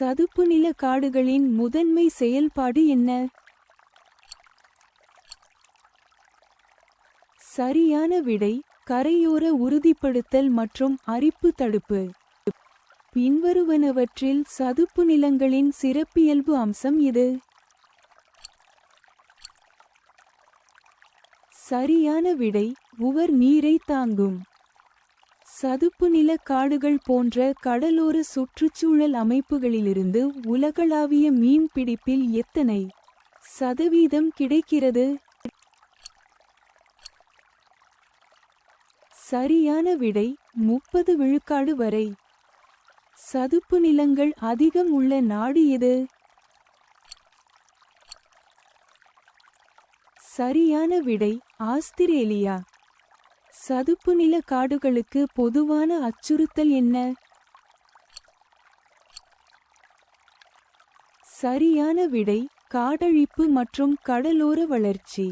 சதுப்பு நில காடுகளின் முதன்மை செயல்பாடு என்ன? சரியான விடை கரையோர உறுதிப்படுத்தல் மற்றும் அரிப்பு தடுப்பு. பின்வருவனவற்றில் சதுப்பு நிலங்களின் சிறப்பியல்பு அம்சம் இது. சரியான விடை உவர் நீரை தாங்கும். சதுப்பு நில காடுகள் போன்ற கடலோர சுற்றுச்சூழல் அமைப்புகளிலிருந்து உலகளாவிய மீன்பிடிப்பில் எத்தனை சதவீதம் கிடைக்கிறது? சரியான விடை முப்பது விழுக்காடு வரை. சதுப்பு நிலங்கள் அதிகம் உள்ள நாடு எது? சரியான விடை ஆஸ்திரேலியா. சதுப்பு நில காடுகளுக்கு பொதுவான அச்சுறுத்தல் என்ன? சரியான விடை காடழிப்பு மற்றும் கடலோர வளர்ச்சி.